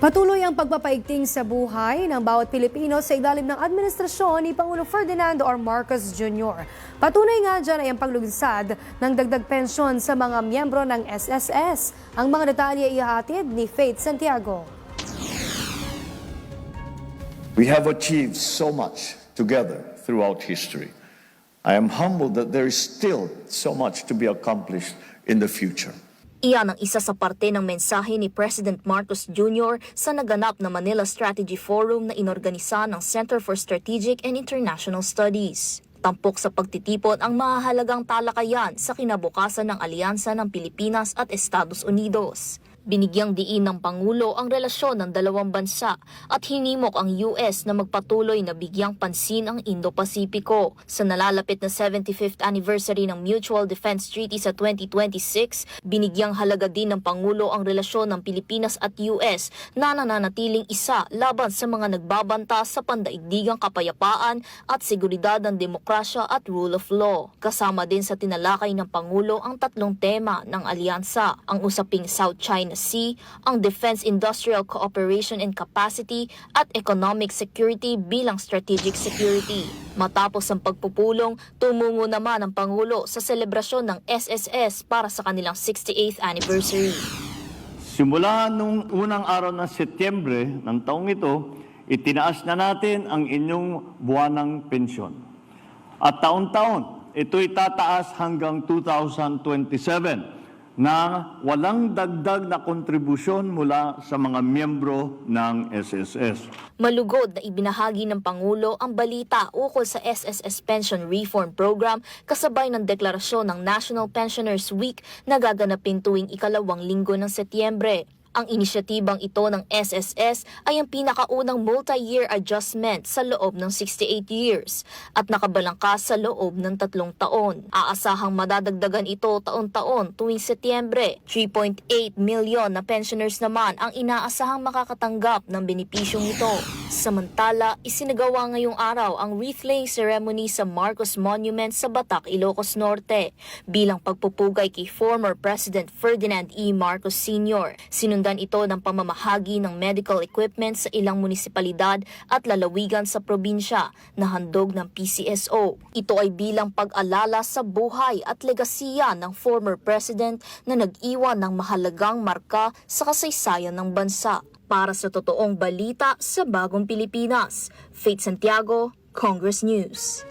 Patuloy ang pagpapaigting sa buhay ng bawat Pilipino sa ilalim ng administrasyon ni Pangulo Ferdinand R. Marcos Jr. Patunay nga dyan ay ang paglunsad ng dagdag pensyon sa mga miyembro ng SSS. Ang mga detalye ihatid ni Faith Santiago. We have achieved so much together throughout history. I am humbled that there is still so much to be accomplished in the future. Iyan ang isa sa parte ng mensahe ni President Marcos Jr. sa naganap na Manila Strategy Forum na inorganisa ng Center for Strategic and International Studies. Tampok sa pagtitipon ang mahahalagang talakayan sa kinabukasan ng alyansa ng Pilipinas at Estados Unidos. Binigyang diin ng Pangulo ang relasyon ng dalawang bansa at hinimok ang US na magpatuloy na bigyang pansin ang Indo-Pasipiko. Sa nalalapit na 75th anniversary ng Mutual Defense Treaty sa 2026, binigyang halaga din ng Pangulo ang relasyon ng Pilipinas at US na nananatiling isa laban sa mga nagbabanta sa pandaigdigang kapayapaan at seguridad ng demokrasya at rule of law. Kasama din sa tinalakay ng Pangulo ang tatlong tema ng alyansa, ang usaping South China Sea, ang Defense Industrial Cooperation and Capacity at Economic Security bilang Strategic Security. Matapos ang pagpupulong, tumungo naman ang Pangulo sa selebrasyon ng SSS para sa kanilang 68th anniversary. Simula nung unang araw ng Setyembre ng taong ito, itinaas na natin ang inyong buwanang pensyon. At taon-taon, ito'y tataas hanggang 2027 na walang dagdag na kontribusyon mula sa mga miyembro ng SSS. Malugod na ibinahagi ng Pangulo ang balita ukol sa SSS Pension Reform Program kasabay ng deklarasyon ng National Pensioners Week na gaganapin tuwing ikalawang linggo ng Setyembre. Ang inisyatibang ito ng SSS ay ang pinakaunang multi-year adjustment sa loob ng 68 years at nakabalangkas sa loob ng tatlong taon. Aasahang madadagdagan ito taon-taon tuwing Setyembre. 3.8 million na pensioners naman ang inaasahang makakatanggap ng benepisyong ito. Samantala, isinagawa ngayong araw ang wreath-laying ceremony sa Marcos Monument sa Batak, Ilocos Norte bilang pagpupugay kay former President Ferdinand E. Marcos Sr. Sinundan ito ng pamamahagi ng medical equipment sa ilang munisipalidad at lalawigan sa probinsya na handog ng PCSO. Ito ay bilang pag-alala sa buhay at legasiya ng former president na nag-iwan ng mahalagang marka sa kasaysayan ng bansa. Para sa totoong balita sa Bagong Pilipinas, Faith Santiago, Congress News.